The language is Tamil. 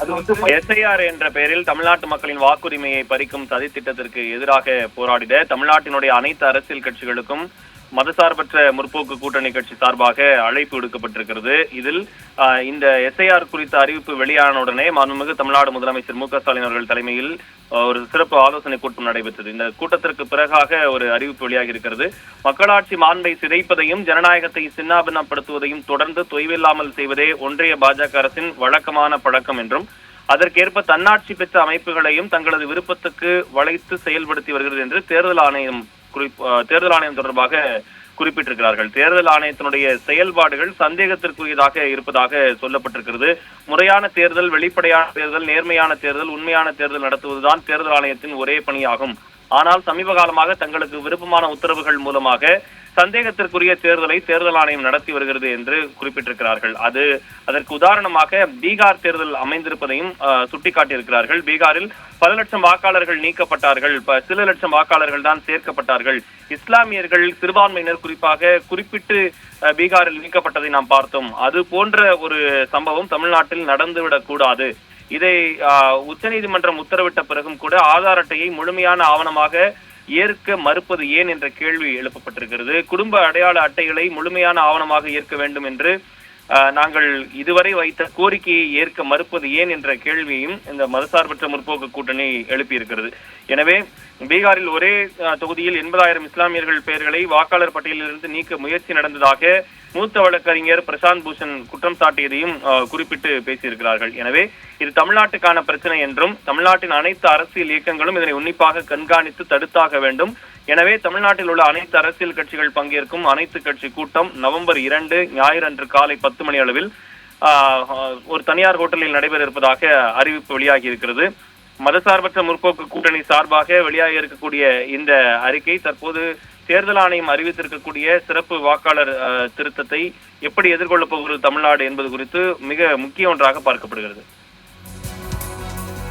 அது வந்து எஸ்ஐஆர் என்ற பெயரில் தமிழ்நாட்டு மக்களின் வாக்குரிமையை பறிக்கும் சதி திட்டத்திற்கு எதிராக போராடிட தமிழ்நாட்டினுடைய அனைத்து அரசியல் கட்சிகளுக்கும் மதசார்பற்ற முற்போக்கு கூட்டணி கட்சி சார்பாக அழைப்பு விடுக்கப்பட்டிருக்கிறது. இதில் இந்த எஸ்ஐஆர் குறித்த அறிவிப்பு வெளியான உடனே மாண்புமிகு தமிழ்நாடு முதலமைச்சர் மு ஸ்டாலின் அவர்கள் தலைமையில் ஒரு சிறப்பு ஆலோசனை கூட்டம் நடைபெற்றது. இந்த கூட்டத்திற்கு பிறகாக ஒரு அறிவிப்பு வெளியாகி இருக்கிறது மக்களாட்சி மாண்பை சிதைப்பதையும் ஜனநாயகத்தை சின்னாபின்னப்படுத்துவதையும் தொடர்ந்து தொய்வில்லாமல் செய்வதே ஒன்றிய பாஜக அரசின் வழக்கமான பழக்கம் என்றும் அதற்கேற்ப தன்னாட்சி பெற்ற அமைப்புகளையும் தங்களது விருப்பத்துக்கு வளைத்து செயல்படுத்தி வருகிறது என்று தேர்தல் ஆணையம் தேர்தல் ஆணையம் தொடர்பாக குறிப்பிட்டிருக்கிறார்கள். தேர்தல் ஆணையத்தினுடைய செயல்பாடுகள் சந்தேகத்திற்குரியதாக இருப்பதாக சொல்லப்பட்டிருக்கிறது. முறையான தேர்தல் வெளிப்படையான தேர்தல் நேர்மையான தேர்தல் உண்மையான தேர்தல் நடத்துவதுதான் தேர்தல் ஆணையத்தின் ஒரே பணியாகும். ஆனால் சமீப காலமாக தங்களுக்கு விருப்பமான உத்தரவுகள் மூலமாக சந்தேகத்திற்குரிய தேர்தலை தேர்தல் ஆணையம் நடத்தி வருகிறது என்று குறிப்பிட்டிருக்கிறார்கள். அது அதற்கு உதாரணமாக பீகார் தேர்தல் அமைந்திருப்பதையும் சுட்டிக்காட்டியிருக்கிறார்கள். பீகாரில் பல லட்சம் வாக்காளர்கள் நீக்கப்பட்டார்கள். சில லட்சம் வாக்காளர்கள் தான் சேர்க்கப்பட்டார்கள். இஸ்லாமியர்கள் சிறுபான்மையினர் குறிப்பாக குறிப்பிட்டு பீகாரில் நீக்கப்பட்டதை நாம் பார்த்தோம். அது போன்ற ஒரு சம்பவம் தமிழ்நாட்டில் நடந்துவிடக் கூடாது இதை உச்சநீதிமன்றம் உத்தரவிட்ட பிறகும் கூட ஆதார் அட்டையை முழுமையான ஆவணமாக ஏற்க மறுப்பது ஏன் என்ற கேள்வி எழுப்பப்பட்டிருக்கிறது. குடும்ப அடையாள அட்டைகளை முழுமையான ஆவணமாக ஏற்க வேண்டும் என்று நாங்கள் இதுவரை வைத்த கோரிக்கையை ஏற்க மறுப்பது ஏன் என்ற கேள்வியும் இந்த மதசார்பற்ற முற்போக்கு கூட்டணி எழுப்பியிருக்கிறது. எனவே பீகாரில் ஒரே தொகுதியில் எண்பதாயிரம் இஸ்லாமியர்கள் பெயர்களை வாக்காளர் பட்டியலிலிருந்து நீக்க முயற்சி நடந்ததாக மூத்த வழக்கறிஞர் பிரசாந்த் பூஷன் குற்றம் சாட்டியதையும் குறிப்பிட்டு பேசியிருக்கிறார்கள். எனவே இது தமிழ்நாட்டுக்கான பிரச்சனை என்றும் தமிழ்நாட்டின் அனைத்து அரசியல் இயக்கங்களும் இதனை உன்னிப்பாக கண்காணித்து தடுத்தாக வேண்டும். எனவே தமிழ்நாட்டில் உள்ள அனைத்து அரசியல் கட்சிகள் பங்கேற்கும் அனைத்து கட்சி கூட்டம் நவம்பர் இரண்டு ஞாயிறு அன்று காலை பத்து மணி அளவில் ஆஹ், ஒரு தனியார் ஹோட்டலில் நடைபெற இருப்பதாக அறிவிப்பு வெளியாகி இருக்கிறது மதசார்பற்ற முற்போக்கு கூட்டணி சார்பாக வெளியாக இருக்கக்கூடிய இந்த அறிக்கை தற்போது தேர்தல் ஆணையம் அறிவித்திருக்கக்கூடிய சிறப்பு வாக்காளர் திருத்தத்தை எப்படி எதிர்கொள்ளப் போகிறது தமிழ்நாடு என்பது குறித்து மிக முக்கிய ஒன்றாக பார்க்கப்படுகிறது.